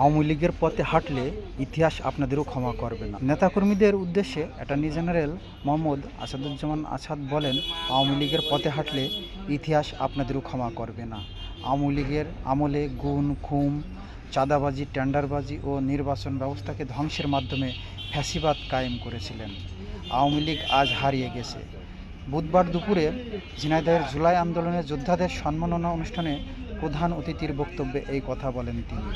আওয়ামী লীগের পথে হাঁটলে ইতিহাস আপনাদেরও ক্ষমা করবে না। নেতাকর্মীদের উদ্দেশ্যে অ্যাটর্নি জেনারেল মোহাম্মদ আসাদুজ্জামান আসাদ বলেন, আওয়ামী লীগের পথে হাঁটলে ইতিহাস আপনাদেরও ক্ষমা করবে না। আওয়ামী লীগের আমলে গুণ, খুম, চাঁদাবাজি, টেন্ডারবাজি ও নির্বাচন ব্যবস্থাকে ধ্বংসের মাধ্যমে ফ্যাসিবাদ কায়েম করেছিলেন। আওয়ামী লীগ আজ হারিয়ে গেছে। বুধবার দুপুরে ঝিনাইদহের জুলাই আন্দোলনের যোদ্ধাদের সম্মাননা অনুষ্ঠানে প্রধান অতিথির বক্তব্যে এই কথা বলেন তিনি।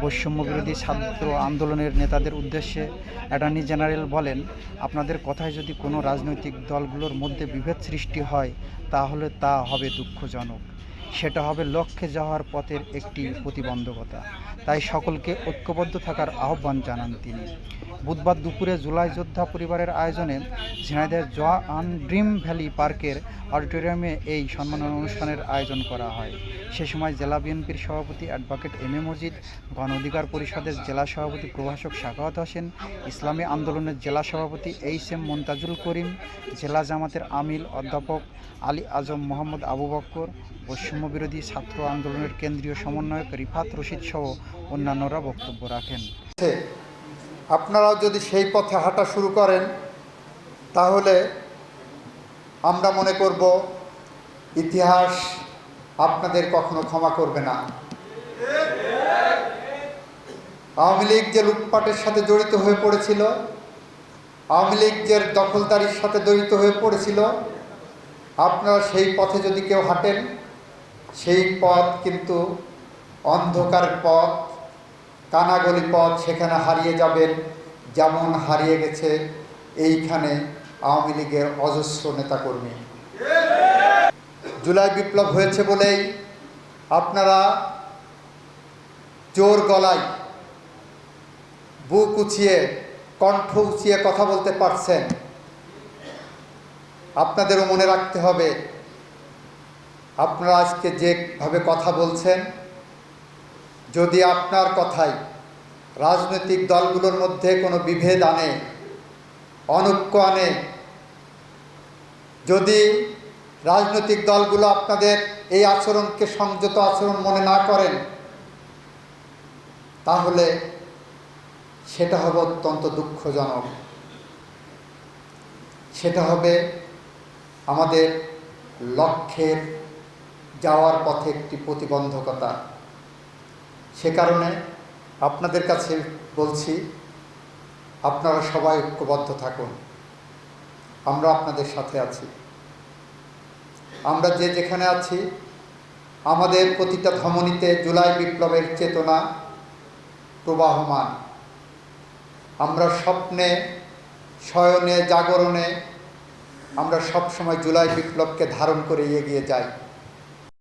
বৈষম্য বিরোধী ছাত্র আন্দোলনের নেতাদের উদ্দেশ্যে অ্যাটর্নি জেনারেল বলেন, আপনাদের কথায় যদি কোনো রাজনৈতিক দলগুলোর মধ্যে বিভেদ সৃষ্টি হয়, তাহলে তা হবে দুঃখজনক। সেটা হবে লক্ষ্যে যাওয়ার পথের একটি প্রতিবন্ধকতা। তাই সকলকে ঐক্যবদ্ধ থাকার আহ্বান জানান তিনি। বুধবার দুপুরে জুলাই যোদ্ধা পরিবারের আয়োজনে ঝিনাইদহের জোয়ান ড্রিম ভ্যালি পার্কের অডিটোরিয়ামে এই সম্মাননা অনুষ্ঠানের আয়োজন করা হয়। সে সময় জেলা বিএনপির সভাপতি অ্যাডভোকেট এম এ মজিদ, গণ অধিকার পরিষদের জেলা সভাপতি প্রভাষক শাখাওয়াত হোসেন, ইসলামী আন্দোলনের জেলা সভাপতি এইচ এম মন্তাজুল করিম, জেলা জামাতের আমিল অধ্যাপক আলী আজম মোহাম্মদ আবু বক্কর বৈষম্য বিরোধী ছাত্র আন্দোলনের কেন্দ্রীয় সমন্বয়ক রিফাত রশিদ সহ অন্যান্যরা বক্তব্য রাখেন। আপনারাও যদি সেই পথে হাঁটা শুরু করেন, তাহলে আমরা মনে করব ইতিহাস আপনাদের কখনো ক্ষমা করবে না আওয়ামী লীগ যে লুটপাটের সাথে জড়িত হয়ে পড়েছিল, আওয়ামী লীগ যে দখলদারির সাথে জড়িত হয়ে পড়েছিল, আপনারা সেই পথে যদি কেউ হাঁটেন সেই পথ কিন্তু অন্ধকার পথ, কানাগলি পথ সেখানে হারিয়ে যাবেন, যেমন হারিয়ে গেছে এইখানে আওয়ামী লীগের অজস্র নেতাকর্মী। জুলাই বিপ্লব হয়েছে বলেই আপনারা জোর গলায় বুক উঁচিয়ে, কণ্ঠ উঁচিয়ে কথা বলতে পারছেন। আপনাদেরও মনে রাখতে হবে আপনারা আজকে যেভাবে কথা বলছেন, যদি আপনার কথাই রাজনৈতিক দলগুলোর মধ্যে কোনো বিভেদ আনে, অনৈক্য আনে, যদি রাজনৈতিক দলগুলো আপনাদের এই আচরণকে সংযত আচরণ মনে না করেন, তাহলে সেটা হবে অত্যন্ত দুঃখজনক। সেটা হবে আমাদের লক্ষ্যের যাওয়ার পথে একটি প্রতিবন্ধকতা। সে কারণে আপনাদের কাছে বলছি, আপনারা সবাই ঐক্যবদ্ধ থাকুন। আমরা আপনাদের সাথে আছি। আমরা যে যেখানে আছি, আমাদের প্রতিটা ধমনীতে জুলাই বিপ্লবের চেতনা প্রবাহমান। আমরা স্বপ্নে, শয়নে, জাগরণে আমরা সবসময় জুলাই বিপ্লবকে ধারণ করে এগিয়ে যাই।